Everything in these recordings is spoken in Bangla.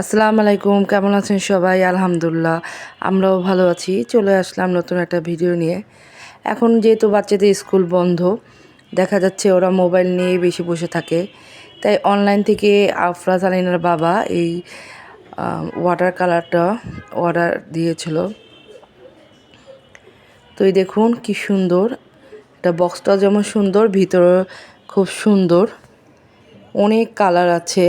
আসসালামু আলাইকুম, কেমন আছেন সবাই? আলহামদুলিল্লাহ, আমরাও ভালো আছি। চলে আসলাম নতুন একটা ভিডিও নিয়ে। এখন যেহেতু বাচ্চাদের স্কুল বন্ধ, দেখা যাচ্ছে ওরা মোবাইল নিয়ে বেশি বসে থাকে। তাই অনলাইন থেকে আফরাজ আলিনার বাবা এই ওয়াটার কালারটা অর্ডার দিয়েছিল। তো এই দেখুন কি সুন্দর। এটা বক্সটা যেমন সুন্দর ভিতরে খুব সুন্দর। অনেক কালার আছে।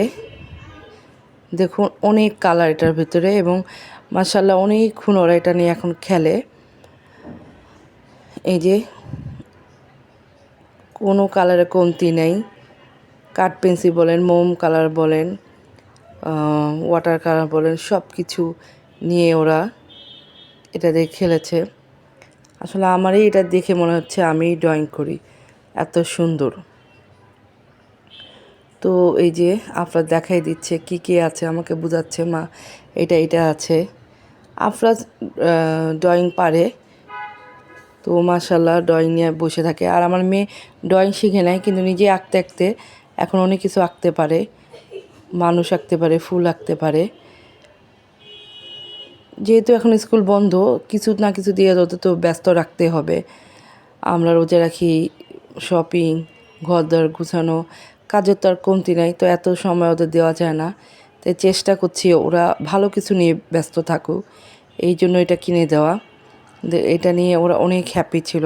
দেখুন, অনেক কালার এটার ভিতরে এবং মাসাল্লাহ অনেকক্ষণ ওরা এটা নিয়ে এখন খেলে। এই যে, কোনো কালারে কমতি নেই। কাঠ পেন্সিল বলেন, মোম কালার বলেন ওয়াটার কালার বলেন সব কিছু নিয়ে ওরা এটা দিয়ে খেলেছে। আসলে আমারই এটা দেখে মনে হচ্ছে আমি ড্রয়িং করি। এত সুন্দর। তো এই যে আফরাজ দেখাই দিচ্ছে, কি কি আছে আমাকে বোঝাচ্ছে মা, এটা এটা আছে। আফরাজ ড্রয়িং পারে। তো মাসাল্লাহ ড্রয়িং নিয়ে বসে থাকে। আর আমার মেয়ে ড্রয়িং শিখে নেয় কিন্তু নিজে আঁকতে আঁকতে এখন অনেক কিছু আঁকতে পারে। মানুষ আঁকতে পারে, ফুল আঁকতে পারে। যেহেতু এখন স্কুল বন্ধ, কিছু না কিছু দিয়ে যত তো ব্যস্ত রাখতে হবে। আমরা রোজা রাখি শপিং ঘর দর গুছানো কাজের তো আর কমতি নাই, তো এত সময় ওদের দেওয়া যায় না। তাই চেষ্টা করছি ওরা ভালো কিছু নিয়ে ব্যস্ত থাকুক, এই জন্য এটা কিনে দেওয়া। এটা নিয়ে ওরা অনেক হ্যাপি ছিল।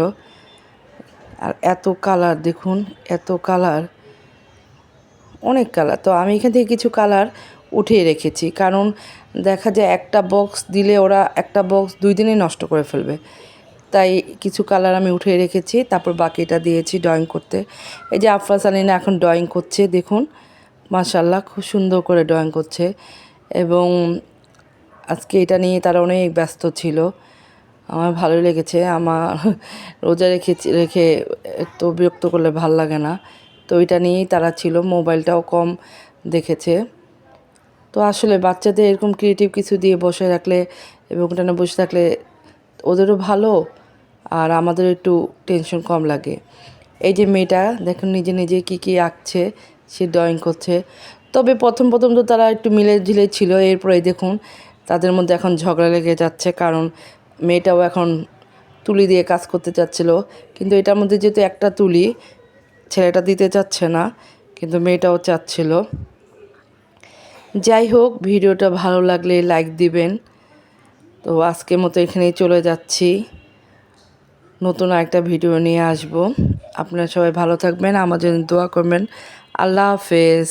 আর এত কালার দেখুন, এত কালার অনেক কালার তো আমি এখান থেকে কিছু কালার উঠিয়ে রেখেছি, কারণ দেখা যায় একটা বক্স দিলে ওরা একটা বক্স দুই দিনেই নষ্ট করে ফেলবে। তাই কিছু কালার আমি উঠিয়ে রেখেছি, তারপর বাকিটা দিয়েছি ড্রয়িং করতে। এই যে আফরাজ আলিনা এখন ড্রয়িং করছে, দেখুন মাশাল্লাহ খুব সুন্দর করে ড্রয়িং করছে। এবং আজকে এটা নিয়ে তারা অনেক ব্যস্ত ছিল। আমার ভালো লেগেছে, আমার রোজা রেখে রেখে তো বিরক্ত করলে ভালো লাগে না। তো এটা নিয়েই তারা ছিল, মোবাইলটাও কম দেখেছে। তো আসলে বাচ্চাদের এরকম ক্রিয়েটিভ কিছু দিয়ে বসে রাখলে এবং ওটা না বসে থাকলে ওদেরও ভালো। আর আমাদের একটু টেনশন কম লাগে। এই যে মেয়েটা, দেখুন নিজে নিজে কি কি আঁকছে, সে ড্রয়িং করছে। তবে প্রথম প্রথম তো তারা একটু মিলে ঝিলে ছিল, এরপরে দেখুন তাদের মধ্যে এখন ঝগড়া লেগে যাচ্ছে, কারণ মেয়েটাও এখন তুলি দিয়ে কাজ করতে চাচ্ছিল। কিন্তু এটার মধ্যে যেহেতু একটা তুলি, ছেলেটা দিতে চাচ্ছে না, কিন্তু মেয়েটাও চাচ্ছিল। যাই হোক, ভিডিওটা ভালো লাগলে লাইক দিবেন। তো আজকের মতো এখানেই চলে যাচ্ছি। নতুন একটা ভিডিও নিয়ে আসব। আপনারা সবাই ভালো থাকবেন আমাদের দোয়া করবেন। আল্লাহ হাফেজ।